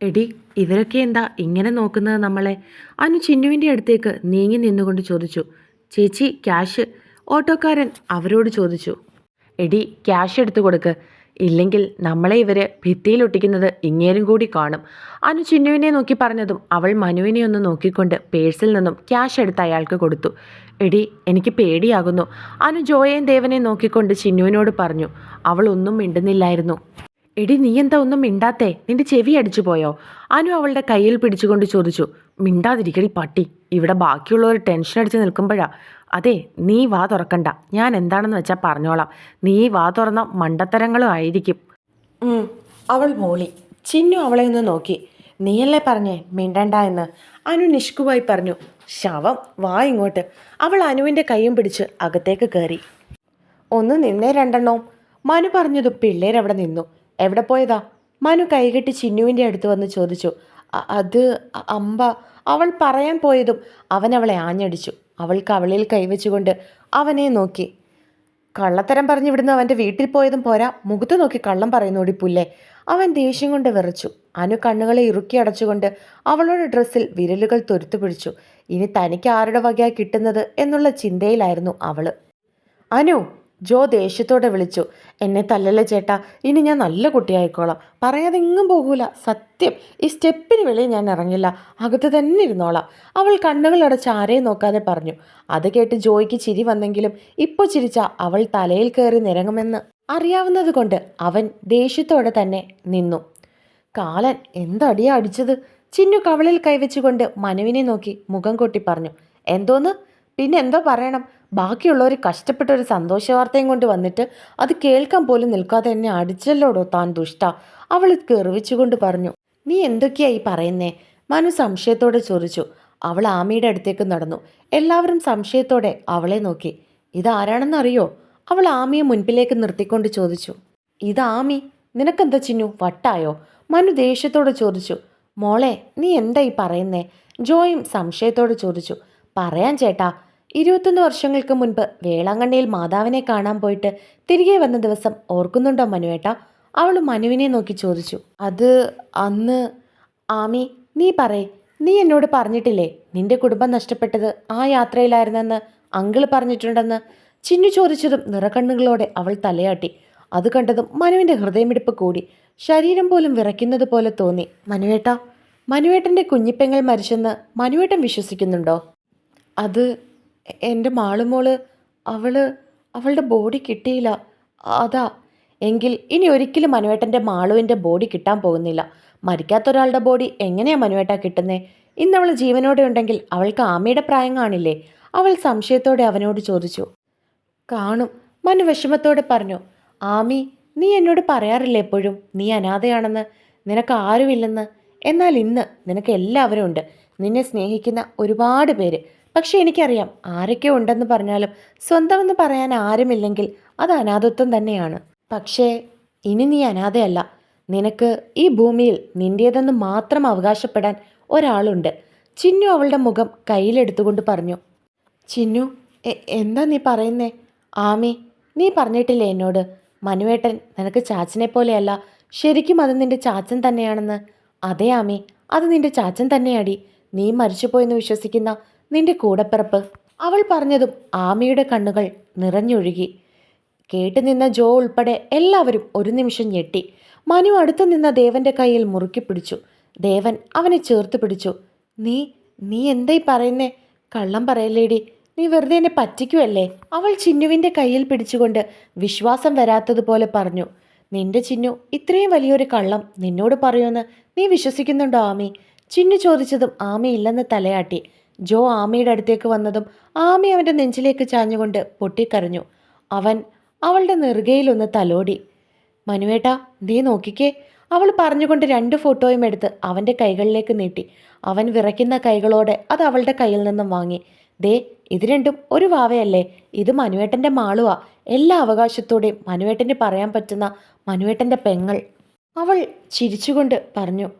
എടി ഇവരൊക്കെ എന്താ ഇങ്ങനെ നോക്കുന്നത് നമ്മളെ? അനു ചിന്നുവിന്റെ അടുത്തേക്ക് നീങ്ങി നിന്നുകൊണ്ട് ചോദിച്ചു. ചേച്ചി ക്യാഷ്? ഓട്ടോക്കാരൻ അവരോട് ചോദിച്ചു. എടി ക്യാഷ് എടുത്തു കൊടുക്ക്. ഇല്ലെങ്കിൽ നമ്മളെ ഇവർ ഭിത്തിയിലൊട്ടിക്കുന്നത് ഇങ്ങേരും കൂടി കാണും. അനു ചിന്നുവിനെ നോക്കി പറഞ്ഞതും അവൾ മനുവിനെ ഒന്ന് നോക്കിക്കൊണ്ട് പേഴ്സിൽ നിന്നും ക്യാഷ് എടുത്ത് അയാൾക്ക് കൊടുത്തു. എടി എനിക്ക് പേടിയാകുന്നു. അനു ജോയൻ ദേവനെ നോക്കിക്കൊണ്ട് ചിന്നുവിനോട് പറഞ്ഞു. അവൾ ഒന്നും മിണ്ടുന്നില്ലായിരുന്നു. എടി നീ എന്താ ഒന്നും മിണ്ടാത്തേ? നിന്റെ ചെവി അടിച്ചു പോയോ? അനു അവളുടെ കയ്യിൽ പിടിച്ചുകൊണ്ട് ചോദിച്ചു. മിണ്ടാതിരിക്കടി പട്ടി. ഇവിടെ ബാക്കിയുള്ളവർ ടെൻഷൻ അടിച്ച് നിൽക്കുമ്പോഴാ. അതെ നീ വാ തുറക്കണ്ട. ഞാൻ എന്താണെന്ന് വെച്ചാൽ പറഞ്ഞോളാം. നീ വാ തുറന്ന മണ്ടത്തരങ്ങളും ആയിരിക്കും. അവൾ മൂളി. ചിന്നു അവളെ ഒന്ന് നോക്കി. നീയല്ലേ പറഞ്ഞേ മിണ്ടണ്ട എന്ന്? അനു നിഷ്കുവായി പറഞ്ഞു. ശവം വാ ഇങ്ങോട്ട്. അവൾ അനുവിന്റെ കൈയും പിടിച്ച് അകത്തേക്ക് കയറി. ഒന്ന് നിന്നേ രണ്ടെണ്ണവും. മനു പറഞ്ഞതും പിള്ളേരവിടെ നിന്നു. എവിടെ പോയതാ? മനു കൈകെട്ടി ചിന്നുവിന്റെ അടുത്ത് വന്ന് ചോദിച്ചു. അത് അമ്പ അവൾ പറയാൻ പോയതും അവൻ അവളെ ആഞ്ഞടിച്ചു. അവൾ കവളിൽ കൈവച്ചുകൊണ്ട് അവനെ നോക്കി. കള്ളത്തരം പറഞ്ഞു ഇവിടുന്ന് അവന്റെ വീട്ടിൽ പോയതും പോരാ. മുഖത്ത് നോക്കി കള്ളം പറയുന്നോടി പുല്ലേ. അവൻ ദേഷ്യം കൊണ്ട് വിറച്ചു. അനു കണ്ണുകളെ ഇറുക്കി അടച്ചുകൊണ്ട് അവളുടെ ഡ്രസ്സിൽ വിരലുകൾ തൊരുത്തു പിടിച്ചു. ഇനി തനിക്ക് ആരുടെ വകയാ കിട്ടുന്നത് എന്നുള്ള ചിന്തയിലായിരുന്നു അവൾ. അനു ജോ ദേഷ്യത്തോടെ വിളിച്ചു. എന്നെ തല്ലല്ലേ ചേട്ടാ? ഇനി ഞാൻ നല്ല കുട്ടിയായിക്കോളാം. പറയാതെ എങ്ങും പോകൂല. സത്യം ഈ സ്റ്റെപ്പിന് വെളിയിൽ ഞാൻ ഇറങ്ങില്ല. അകത്ത് തന്നെ ഇരുന്നോളാം. അവൾ കണ്ണുകൾ അടച്ച് ആരെയും നോക്കാതെ പറഞ്ഞു. അത് കേട്ട് ജോയ്ക്ക് ചിരി വന്നെങ്കിലും ഇപ്പോൾ ചിരിച്ച അവൾ തലയിൽ കയറി നിരങ്ങുമെന്ന് അറിയാവുന്നത് കൊണ്ട് അവൻ ദേഷ്യത്തോടെ തന്നെ നിന്നു. കാലൻ എന്തടിയാ അടിച്ചത്? ചിന്നു കവളിൽ കൈവച്ചുകൊണ്ട് മനുവിനെ നോക്കി മുഖം കൊട്ടി പറഞ്ഞു. എന്തോന്ന്? പിന്നെന്തോ പറയണം? ബാക്കിയുള്ളവർ കഷ്ടപ്പെട്ട ഒരു സന്തോഷവാർത്തയും കൊണ്ട് വന്നിട്ട് അത് കേൾക്കാൻ പോലും നിൽക്കാതെ എന്നെ അടിച്ചല്ലോടോ താൻ ദുഷ്ട? അവൾ കെറിവിച്ചുകൊണ്ട് പറഞ്ഞു നീ എന്തൊക്കെയാ ഈ പറയുന്നേ? മനു സംശയത്തോടെ ചൊറിച്ചു അവൾ ആമിയുടെ അടുത്തേക്ക് നടന്നു. എല്ലാവരും സംശയത്തോടെ അവളെ നോക്കി. ഇതാരാണെന്നറിയോ അവൾ ആമിയെ മുൻപിലേക്ക് നിർത്തിക്കൊണ്ട് ചോദിച്ചു. ഇത് ആമി. നിനക്കെന്താ ചിന്നു? വട്ടായോ? മനു ദേഷ്യത്തോടെ ചോദിച്ചു. മോളെ നീ എന്താ ഈ പറയുന്നേ? ജോയും സംശയത്തോടെ ചോദിച്ചു. പറയാൻ ചേട്ടാ. ഇരുപത്തൊന്ന് വർഷങ്ങൾക്ക് മുൻപ് വേളാങ്കണ്ണിയിൽ മാതാവിനെ കാണാൻ പോയിട്ട് തിരികെ വന്ന ദിവസം ഓർക്കുന്നുണ്ടോ മനുവേട്ട? അവൾ മനുവിനെ നോക്കി ചോദിച്ചു. അത് അന്ന് ആമി നീ പറയേ. നീ എന്നോട് പറഞ്ഞിട്ടില്ലേ? നിന്റെ കുടുംബം നഷ്ടപ്പെട്ടത് ആ യാത്രയിലായിരുന്നെന്ന് അങ്കിൾ പറഞ്ഞിട്ടുണ്ടെന്ന്? ചിന്നു ചോദിച്ചതും നിറക്കണ്ണുകളോടെ അവൾ തലയാട്ടി. അത് കണ്ടതും മനുവിന്റെ ഹൃദയമിടിപ്പ് കൂടി. ശരീരം പോലും വിറയ്ക്കുന്നത് പോലെ തോന്നി. മനുവേട്ട മനുവേട്ടന്റെ കുഞ്ഞിപ്പെങ്ങൾ മരിച്ചെന്ന് മനുവേട്ടൻ വിശ്വസിക്കുന്നുണ്ടോ? അത് എന്റെ മാളുമോൾ അവൾ അവളുടെ ബോഡി കിട്ടിയില്ല. അതാ എങ്കിൽ ഇനി ഒരിക്കലും മനുവേട്ടന്റെ മാളുവിന്റെ ബോഡി കിട്ടാൻ പോകുന്നില്ല. മരിക്കാത്ത ഒരാളുടെ ബോഡി എങ്ങനെയാണ് മനുവേട്ട കിട്ടുന്നേ? അവൾ ജീവനോടെ ഉണ്ടെങ്കിൽ അവൾക്ക് ആമയുടെ പ്രായം കാണില്ലേ? അവൾ സംശയത്തോടെ അവനോട് ചോദിച്ചു. കാണും. മനു വിഷമത്തോടെ പറഞ്ഞു ആമി നീ എന്നോട് പറയാറില്ല എപ്പോഴും? നീ അനാഥയാണെന്ന്. നിനക്ക് ആരുമില്ലെന്ന്. എന്നാൽ ഇന്ന് നിനക്ക് എല്ലാവരും ഉണ്ട്. നിന്നെ സ്നേഹിക്കുന്ന ഒരുപാട് പേര്. പക്ഷെ എനിക്കറിയാം ആരൊക്കെ ഉണ്ടെന്ന് പറഞ്ഞാലും സ്വന്തമെന്ന് പറയാൻ ആരുമില്ലെങ്കിൽ അത് അനാഥത്വം തന്നെയാണ്. പക്ഷേ ഇനി നീ അനാഥയല്ല. നിനക്ക് ഈ ഭൂമിയിൽ നിന്റേതെന്ന് മാത്രം അവകാശപ്പെടാൻ ഒരാളുണ്ട്. ചിന്നു അവളുടെ മുഖം കയ്യിലെടുത്തുകൊണ്ട് പറഞ്ഞു. ചിന്നു എന്താ നീ പറയുന്നേ? ആമി നീ പറഞ്ഞിട്ടില്ലേ എന്നോട്? മനുവേട്ടൻ നിനക്ക് ചാച്ചനെ പോലെയല്ല. ശരിക്കും അത് നിന്റെ ചാച്ചൻ തന്നെയാണെന്ന്. അതെ ആമി അത് നിന്റെ ചാച്ചൻ തന്നെയാടി. നീ മരിച്ചുപോയെന്ന് വിശ്വസിക്കുന്ന നിന്റെ കൂടപ്പിറപ്പ്. അവൾ പറഞ്ഞതും ആമയുടെ കണ്ണുകൾ നിറഞ്ഞൊഴുകി. കേട്ടു നിന്ന ജോ ഉൾപ്പെടെ എല്ലാവരും ഒരു നിമിഷം ഞെട്ടി. മനു അടുത്തു നിന്ന ദേവന്റെ കയ്യിൽ മുറുക്കി പിടിച്ചു. ദേവൻ അവനെ ചേർത്ത് പിടിച്ചു. നീ നീ എന്തായി പറയുന്നേ? കള്ളം പറയല്ലേടി. നീ വെറുതെ എന്നെ പറ്റിക്കുമല്ലേ അവൾ ചിന്നുവിന്റെ കയ്യിൽ പിടിച്ചുകൊണ്ട് വിശ്വാസം വരാത്തതുപോലെ പറഞ്ഞു. നിന്റെ ചിന്നു ഇത്രയും വലിയൊരു കള്ളം നിന്നോട് പറയുമെന്ന് നീ വിശ്വസിക്കുന്നുണ്ടോ ആമി? ചിന്നു ചോദിച്ചതും ആമി ഇല്ലെന്ന് തലയാട്ടി. ജോ ആമിയുടെ അടുത്തേക്ക് വന്നതും ആമി അവന്റെ നെഞ്ചിലേക്ക് ചാഞ്ഞുകൊണ്ട് പൊട്ടിക്കരഞ്ഞു. അവൻ അവളുടെ നെറുകയിലൊന്ന് തലോടി. മനുവേട്ടാ നീ നോക്കിക്കേ. അവൾ പറഞ്ഞുകൊണ്ട് രണ്ട് ഫോട്ടോയും എടുത്ത് അവന്റെ കൈകളിലേക്ക് നീട്ടി. അവൻ വിറയ്ക്കുന്ന കൈകളോടെ അത് അവളുടെ കയ്യിൽ നിന്നും വാങ്ങി. ദേ ഇത് രണ്ടും ഒരു വാവയല്ലേ. ഇത് മനുവേട്ടന്റെ മാളുവാ. എല്ലാ അവകാശത്തോടെയും മനുവേട്ടന് പറയാൻ പറ്റുന്ന മനുവേട്ടന്റെ പെങ്ങൾ. അവൾ ചിരിച്ചുകൊണ്ട് പറഞ്ഞു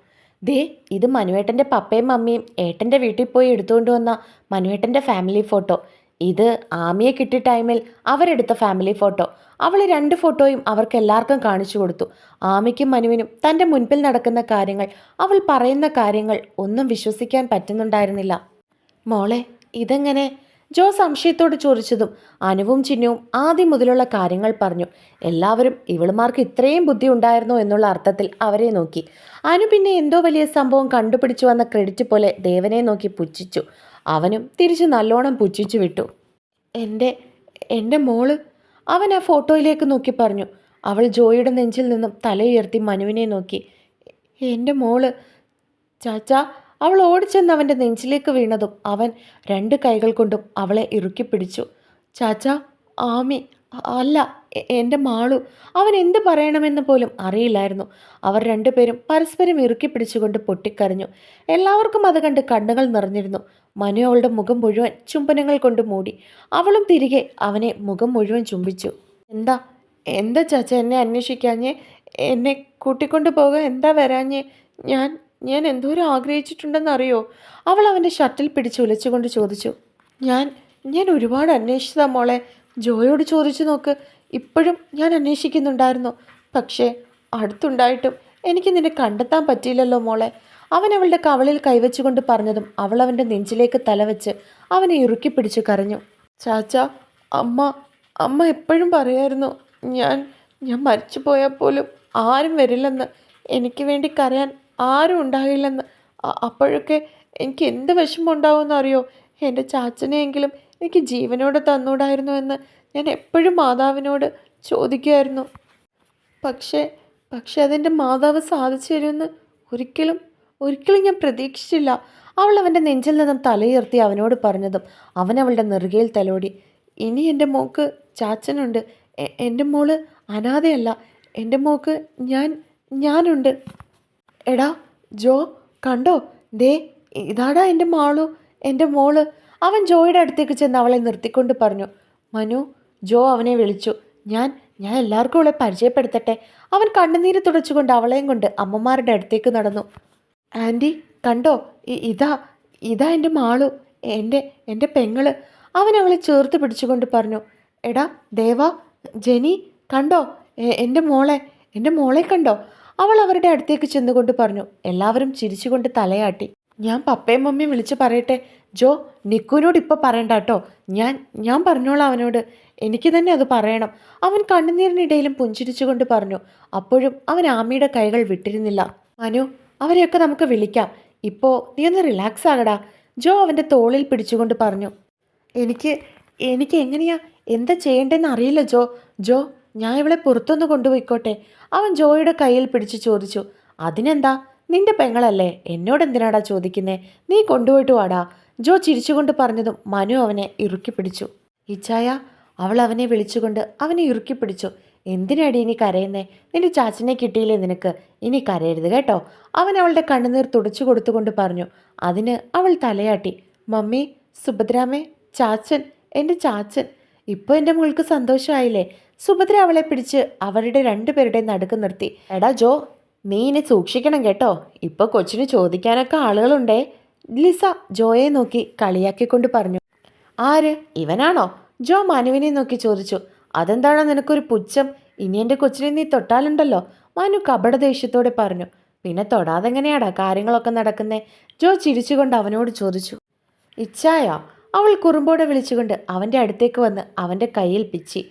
ദേ ഇത് മനുവേട്ടന്റെ പപ്പയും മമ്മിയും ഏട്ടന്റെ വീട്ടിൽ പോയി എടുത്തുകൊണ്ട് വന്ന മനുവേട്ടന്റെ ഫാമിലി ഫോട്ടോ. ഇത് ആമിയെ കിട്ടിയ ടൈമിൽ അവരെടുത്ത ഫാമിലി ഫോട്ടോ. അവൾ രണ്ട് ഫോട്ടോയും അവർക്ക് എല്ലാവർക്കും കാണിച്ചു കൊടുത്തു. ആമിക്കും മനുവിനും തന്റെ മുൻപിൽ നടക്കുന്ന കാര്യങ്ങൾ അവൾ പറയുന്ന കാര്യങ്ങൾ ഒന്നും വിശ്വസിക്കാൻ പറ്റുന്നുണ്ടായിരുന്നില്ല. മോളെ ഇതെങ്ങനെ ജോ സംശയത്തോട് ചോദിച്ചതും അനുവും ചിഹ്നവും ആദ്യം മുതലുള്ള കാര്യങ്ങൾ പറഞ്ഞു. എല്ലാവരും ഇവളുമാർക്ക് ഇത്രയും ബുദ്ധി ഉണ്ടായിരുന്നോ എന്നുള്ള അർത്ഥത്തിൽ അവരെ നോക്കി. അനു പിന്നെ എന്തോ വലിയ സംഭവം കണ്ടുപിടിച്ചു വന്ന ക്രെഡിറ്റ് പോലെ ദേവനെ നോക്കി പുച്ഛിച്ചു. അവനും തിരിച്ച് നല്ലോണം പുച്ഛിച്ചു വിട്ടു. എന്റെ എന്റെ മോൾ? അവൻ ആ ഫോട്ടോയിലേക്ക് നോക്കി പറഞ്ഞു. അവൾ ജോയിയുടെ നെഞ്ചിൽ നിന്നും തലയുയർത്തി മനുവിനെ നോക്കി. എന്റെ മോൾ? ചാച്ചാ അവൾ ഓടിച്ചെന്ന് അവന്റെ നെഞ്ചിലേക്ക് വീണതും അവൻ രണ്ട് കൈകൾ കൊണ്ടും അവളെ ഇറുക്കി പിടിച്ചു. ചാച്ച ആമി അല്ല എന്റെ മാളു അവൻ എന്ത് പറയണമെന്ന് പോലും അറിയില്ലായിരുന്നു. അവർ രണ്ടുപേരും പരസ്പരം ഇറുക്കി പിടിച്ചുകൊണ്ട് പൊട്ടിക്കരഞ്ഞു. എല്ലാവർക്കും അത് കണ്ട് കണ്ണുകൾ നിറഞ്ഞിരുന്നു. മനു അവളുടെ മുഖം മുഴുവൻ ചുംബനങ്ങൾ കൊണ്ട് മൂടി. അവളും തിരികെ അവനെ മുഖം മുഴുവൻ ചുംബിച്ചു. എന്താ എന്താ ചാച്ച എന്നെ അന്വേഷിക്കാഞ്ഞേ? എന്നെ കൂട്ടിക്കൊണ്ട് പോകുക എന്താ വരാഞ്ഞേ? ഞാൻ ഞാൻ എന്തോരം ആഗ്രഹിച്ചിട്ടുണ്ടെന്നറിയോ? അവൾ അവന്റെ ഷട്ടിൽ പിടിച്ച് ഉലച്ചുകൊണ്ട് ചോദിച്ചു. ഞാൻ ഞാൻ ഒരുപാട് അന്വേഷിച്ചതാ മോളെ. ജോയോട് ചോദിച്ചു നോക്ക്. ഇപ്പോഴും ഞാൻ അന്വേഷിക്കുന്നുണ്ടായിരുന്നു. പക്ഷേ അടുത്തുണ്ടായിട്ടും എനിക്ക് നിന്നെ കണ്ടെത്താൻ പറ്റിയില്ലല്ലോ മോളെ. അവൻ അവളുടെ കവളിൽ കൈവച്ചുകൊണ്ട് പറഞ്ഞതും അവൾ അവന്റെ നെഞ്ചിലേക്ക് തലവെച്ച് അവനെ ഇറുക്കി പിടിച്ചു കരഞ്ഞു. ചാച്ച അമ്മ അമ്മ എപ്പോഴും പറയായിരുന്നു ഞാൻ ഞാൻ മരിച്ചു പോയാൽ പോലും ആരും വരില്ലെന്ന്. എനിക്ക് വേണ്ടി കരയാൻ ആരും ഉണ്ടാകില്ലെന്ന്. അപ്പോഴൊക്കെ എനിക്ക് എന്ത് വിഷമം ഉണ്ടാവുമെന്ന് അറിയോ എന്റെ ചാച്ചനെയെങ്കിലും എനിക്ക് ജീവനോടെ തന്നൂടായിരുന്നു എന്ന് ഞാൻ എപ്പോഴും മാതാവിനോട് ചോദിക്കുമായിരുന്നു. പക്ഷേ പക്ഷെ അതെന്റെ മാതാവ് സാധിച്ചു തരുമെന്ന് ഒരിക്കലും ഒരിക്കലും ഞാൻ പ്രതീക്ഷിച്ചില്ല. അവൾ അവന്റെ നെഞ്ചിൽ നിന്നും തലയുയർത്തി അവനോട് പറഞ്ഞതും അവൻ അവളുടെ നെറുകയിൽ തലോടി ഇനി എന്റെ മോക്ക് ചാച്ചനുണ്ട്. എന്റെ മോൾ അനാഥയല്ല. എന്റെ മോക്ക് ഞാൻ ഞാനുണ്ട്. എടാ ജോ കണ്ടോ? ദേ ഇതാടാ എന്റെ മാളു എന്റെ മോൾ. അവൻ ജോയുടെ അടുത്തേക്ക് ചെന്ന് അവളെ നിർത്തിക്കൊണ്ട് പറഞ്ഞു മനു ജോ അവനെ വിളിച്ചു. ഞാൻ ഞാൻ എല്ലാവർക്കും അവളെ പരിചയപ്പെടുത്തട്ടെ. അവൻ കണ്ണുനീര് തുടച്ചുകൊണ്ട് അവളെയും കൊണ്ട് അമ്മമാരുടെ അടുത്തേക്ക് നടന്നു. ആന്റി കണ്ടോ? ഇതാ ഇതാ എന്റെ മാളു എന്റെ എന്റെ പെങ്ങൾ. അവൻ അവളെ ചേർത്ത് പിടിച്ചുകൊണ്ട് പറഞ്ഞു എടാ ദേവ ജെനി കണ്ടോ? എന്റെ മോളെ എന്റെ മോളെ കണ്ടോ? അവൾ അവരുടെ അടുത്തേക്ക് ചെന്നുകൊണ്ട് പറഞ്ഞു എല്ലാവരും ചിരിച്ചുകൊണ്ട് തലയാട്ടി. ഞാൻ പപ്പയും മമ്മിയും വിളിച്ച് പറയട്ടെ. ജോ നിക്കുവിനോട് ഇപ്പോൾ പറയണ്ട കേട്ടോ. ഞാൻ ഞാൻ പറഞ്ഞോളാം അവനോട്. എനിക്ക് തന്നെ അത് പറയണം. അവൻ കണ്ണുനീരിനിടയിലും പുഞ്ചിരിച്ചുകൊണ്ട് പറഞ്ഞു അപ്പോഴും അവൻ ആമിയുടെ കൈകൾ വിട്ടിരുന്നില്ല. മനു അവരെയൊക്കെ നമുക്ക് വിളിക്കാം. ഇപ്പോൾ നീ ഒന്ന് റിലാക്സ് ആകടാ. ജോ അവന്റെ തോളിൽ പിടിച്ചുകൊണ്ട് പറഞ്ഞു എനിക്ക് എനിക്ക് എങ്ങനെയാ? എന്താ ചെയ്യേണ്ടതെന്ന് അറിയില്ല ജോ. ജോ ഞാൻ ഇവളെ പുറത്തൊന്ന് കൊണ്ടുപോയിക്കോട്ടെ. അവൻ ജോയിയുടെ കയ്യിൽ പിടിച്ച് ചോദിച്ചു അതിനെന്താ? നിന്റെ പെങ്ങളല്ലേ? എന്നോട് എന്തിനാടാ ചോദിക്കുന്നേ? നീ കൊണ്ടുപോയിട്ട് വാടാ. ജോ ചിരിച്ചുകൊണ്ട് പറഞ്ഞതും മനു അവനെ ഇറുക്കി പിടിച്ചു. ഇച്ചായ അവൾ അവനെ വിളിച്ചുകൊണ്ട് അവനെ ഇറുക്കി പിടിച്ചു. എന്തിനാടി ഇനി കരയുന്നേ? നിന്റെ ചാച്ചനെ കിട്ടിയില്ലേ നിനക്ക്? ഇനി കരയരുത് കേട്ടോ. അവൻ അവളുടെ കണ്ണുനീർ തുടച്ചു കൊടുത്തുകൊണ്ട് പറഞ്ഞു അതിന് അവൾ തലയാട്ടി. മമ്മി സുഭദ്രാമേ ചാച്ചൻ എന്റെ ചാച്ചൻ. ഇപ്പോൾ എന്റെ മുകൾക്ക് സന്തോഷമായില്ലേ? സുഭദ്ര അവളെ പിടിച്ച് അവരുടെ രണ്ടുപേരുടെ നടുക്ക് നിർത്തി. എടാ ജോ നീ ഇനി സൂക്ഷിക്കണം കേട്ടോ. ഇപ്പോൾ കൊച്ചിന് ചോദിക്കാനൊക്കെ ആളുകളുണ്ടേ. ലിസ ജോയെ നോക്കി കളിയാക്കിക്കൊണ്ട് പറഞ്ഞു. ആര്? ഇവനാണോ? ജോ മനുവിനെ നോക്കി ചോദിച്ചു. അതെന്താണോ നിനക്കൊരു പുച്ഛം? ഇനി എന്റെ കൊച്ചിനെ നീ തൊട്ടാലുണ്ടല്ലോ. മനു കപട ദേഷ്യത്തോടെ പറഞ്ഞു. പിന്നെ തൊടാതെങ്ങനെയാടാ കാര്യങ്ങളൊക്കെ നടക്കുന്നേ? ജോ ചിരിച്ചുകൊണ്ട് അവനോട് ചോദിച്ചു. ഇച്ഛായ അവൾ കുറുമ്പോടെ വിളിച്ചുകൊണ്ട് അവന്റെ അടുത്തേക്ക് വന്ന് അവന്റെ കയ്യിൽ പിച്ചി.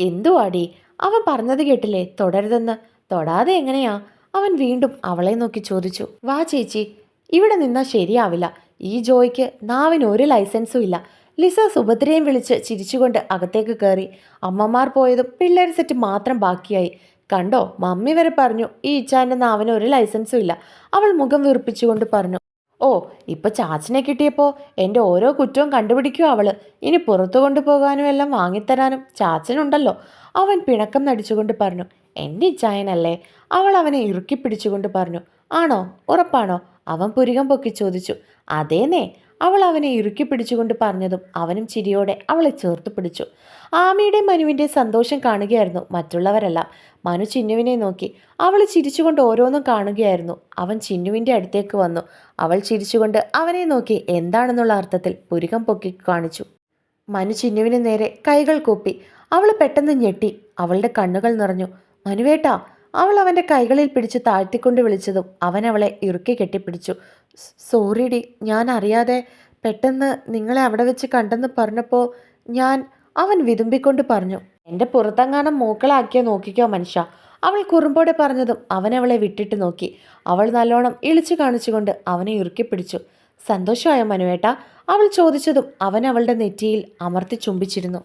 എന്തുവാടി? അവൻ പറഞ്ഞത് കേട്ടില്ലേ? തുടരുതെന്ന്. തൊടാതെ എങ്ങനെയാ? അവൻ വീണ്ടും അവളെ നോക്കി ചോദിച്ചു. വാ ചേച്ചി. ഇവിടെ നിന്നാൽ ശരിയാവില്ല. ഈ ജോയ്ക്ക് നാവിന് ഒരു ലൈസൻസും ഇല്ല. ലിസ സുഭദ്രയും വിളിച്ച് ചിരിച്ചുകൊണ്ട് അകത്തേക്ക് കയറി അമ്മമാർ പോയതും പിള്ളേർ സെറ്റ് മാത്രം ബാക്കിയായി. കണ്ടോ? മമ്മി വരെ പറഞ്ഞു ഈ ഇച്ചാന്റെ നാവിന് ഒരു ലൈസൻസും ഇല്ല. അവൾ മുഖം വീർപ്പിച്ചുകൊണ്ട് പറഞ്ഞു. ഓ ഇപ്പോൾ ചാച്ചനെ കിട്ടിയപ്പോൾ എന്റെ ഓരോ കുറ്റവും കണ്ടുപിടിക്കുക അവൾ ഇനി പുറത്തു കൊണ്ടുപോകാനും എല്ലാം വാങ്ങിത്തരാനും ചാച്ചനുണ്ടല്ലോ. അവൻ പിണക്കം നടിച്ചുകൊണ്ട് പറഞ്ഞു എന്റെ ഇച്ചായനല്ലേ അവൾ അവനെ ഇറുക്കി പിടിച്ചുകൊണ്ട് പറഞ്ഞു ആണോ? ഉറപ്പാണോ? അവൻ പുരികം പൊക്കി ചോദിച്ചു അതേന്നേ. അവൾ അവനെ ഇറുക്കി പിടിച്ചുകൊണ്ട് പറഞ്ഞതും അവനും ചിരിയോടെ അവളെ ചേർത്ത് പിടിച്ചു. ആമിയുടെ മനുവിന്റെ സന്തോഷം കാണുകയായിരുന്നു മറ്റുള്ളവരെല്ലാം. മനു ചിന്നുവിനെ നോക്കി. അവൾ ചിരിച്ചുകൊണ്ട് ഓരോന്നും കാണുകയായിരുന്നു. അവൻ ചിന്നുവിന്റെ അടുത്തേക്ക് വന്നു. അവൾ ചിരിച്ചുകൊണ്ട് അവനെ നോക്കി എന്താണെന്നുള്ള അർത്ഥത്തിൽ പുരുകം പൊക്കി കാണിച്ചു. മനു ചിന്നുവിന് നേരെ കൈകൾ കൂപ്പി. അവൾ പെട്ടെന്ന് ഞെട്ടി. അവളുടെ കണ്ണുകൾ നിറഞ്ഞു. മനുവേട്ടാ അവൾ അവന്റെ കൈകളിൽ പിടിച്ച് താഴ്ത്തിക്കൊണ്ട് വിളിച്ചതും അവൻ അവളെ ഇറുക്കി കെട്ടിപ്പിടിച്ചു. സോറിഡി ഞാൻ അറിയാതെ പെട്ടെന്ന് നിങ്ങളെ അവിടെ വെച്ച് കണ്ടെന്ന് പറഞ്ഞപ്പോൾ ഞാൻ അവൻ വിതുമ്പിക്കൊണ്ട് പറഞ്ഞു. എന്റെ പുറത്തെങ്ങാനും മൂക്കളാക്കിയോ നോക്കിക്കോ മനുഷ്യ. അവൾ കുറുമ്പോടെ പറഞ്ഞതും അവൻ അവളെ വിട്ടിട്ട് നോക്കി. അവൾ നല്ലോണം ഇളിച്ചു കാണിച്ചുകൊണ്ട് അവനെ ഉറുക്കിപ്പിടിച്ചു സന്തോഷമായ മനുവേട്ട? അവൾ ചോദിച്ചതും അവൻ അവളുടെ നെറ്റിയിൽ അമർത്തി ചുംബിച്ചിരുന്നു.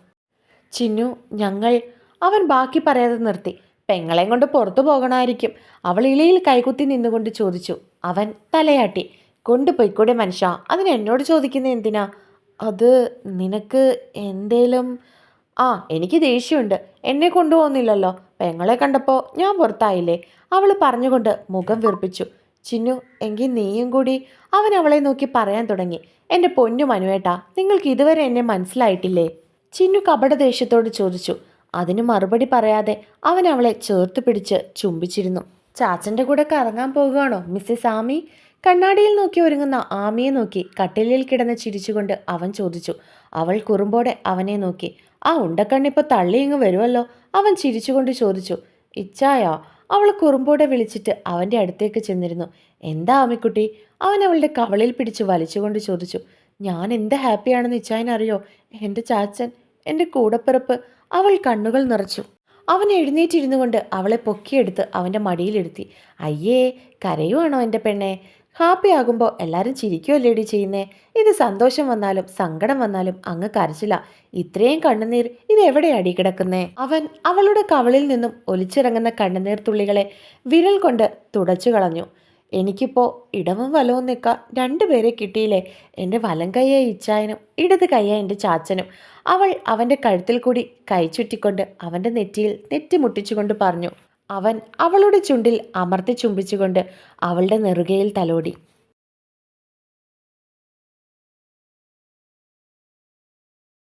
ചിന്നു ഞങ്ങൾ അവൻ ബാക്കി പറയാതെ നിർത്തി. പെങ്ങളെയും കൊണ്ട് പുറത്തു പോകണമായിരിക്കും അവൾ ഇളയിൽ കൈകുത്തി നിന്നുകൊണ്ട് ചോദിച്ചു. അവൻ തലയാട്ടി. കൊണ്ടുപോയിക്കൂടെ മനുഷ്യ? അതിനെന്നോട് ചോദിക്കുന്നത് എന്തിനാ? അത് നിനക്ക് എന്തേലും ആ എനിക്ക് ദേഷ്യമുണ്ട്. എന്നെ കൊണ്ടുപോകുന്നില്ലല്ലോ. പെങ്ങളെ കണ്ടപ്പോൾ ഞാൻ പുറത്തായില്ലേ? അവൾ പറഞ്ഞുകൊണ്ട് മുഖം വീർപ്പിച്ചു. ചിന്നു എങ്കിൽ നീയും കൂടി അവൻ അവളെ നോക്കി പറയാൻ തുടങ്ങി. എന്റെ പൊന്നു മനുവേട്ടാ നിങ്ങൾക്ക് ഇതുവരെ എന്നെ മനസ്സിലായിട്ടില്ലേ? ചിന്നു കപട ദേഷ്യത്തോട് ചോദിച്ചു. അതിന് മറുപടി പറയാതെ അവൻ അവളെ ചേർത്ത് പിടിച്ച് ചുംബിച്ചിരുന്നു. ചാച്ചന്റെ കൂടെ കറങ്ങാൻ പോകുകയാണോ മിസ്സിസ് ആമി കണ്ണാടിയിൽ നോക്കി ഒരുങ്ങുന്ന ആമിയെ നോക്കി കട്ടിലിൽ കിടന്ന് ചിരിച്ചുകൊണ്ട് അവൻ ചോദിച്ചു. അവൾ കുറുമ്പോടെ അവനെ നോക്കി. ആ ഉണ്ടക്കണ്ണിപ്പോൾ തള്ളി ഇങ്ങ് വരുമല്ലോ? അവൻ ചിരിച്ചുകൊണ്ട് ചോദിച്ചു. ഇച്ചായോ? അവൾ കുറുമ്പോടെ വിളിച്ചിട്ട് അവന്റെ അടുത്തേക്ക് ചെന്നിരുന്നു. എന്താ ആമിക്കുട്ടി അവൻ അവളുടെ കവളിൽ പിടിച്ച് വലിച്ചുകൊണ്ട് ചോദിച്ചു. ഞാൻ എന്ത് ഹാപ്പിയാണെന്ന് ഇച്ചായനറിയോ? എന്റെ ചാച്ചൻ എന്റെ കൂടപ്പിറപ്പ് അവൾ കണ്ണുകൾ നിറച്ചു. അവൻ എഴുന്നേറ്റിരുന്നു കൊണ്ട് അവളെ പൊക്കിയെടുത്ത് അവന്റെ മടിയിലിരുത്തി. അയ്യേ കരയുവാണോ എന്റെ പെണ്ണെ? ഹാപ്പി ആകുമ്പോൾ എല്ലാവരും ചിരിക്കുമല്ലേടി ചെയ്യുന്നേ? ഇത് സന്തോഷം വന്നാലും സങ്കടം വന്നാലും അങ്ങ് കരച്ചില്ല. ഇത്രയും കണ്ണുനീർ ഇത് എവിടെ അടി കിടക്കുന്നേ? അവൻ അവളുടെ കവളിൽ നിന്നും ഒലിച്ചിറങ്ങുന്ന കണ്ണുനീർ തുള്ളികളെ വിരൽ കൊണ്ട് തുടച്ചു കളഞ്ഞു. എനിക്കിപ്പോൾ ഇടവും വലവും നിൽക്കാൻ രണ്ടുപേരെ കിട്ടിയില്ലേ? എന്റെ വലം കയ്യെ ഇച്ചായനും ഇടത് കയ്യെ എന്റെ ചാച്ചനും. അവൾ അവന്റെ കഴുത്തിൽ കൂടി കൈ ചുറ്റിക്കൊണ്ട് അവന്റെ നെറ്റിയിൽ നെറ്റി മുട്ടിച്ചുകൊണ്ട് പറഞ്ഞു. അവൻ അവളുടെ ചുണ്ടിൽ അമർത്തി ചുംബിച്ചുകൊണ്ട് അവളുടെ നെറുകയിൽ തലോടി.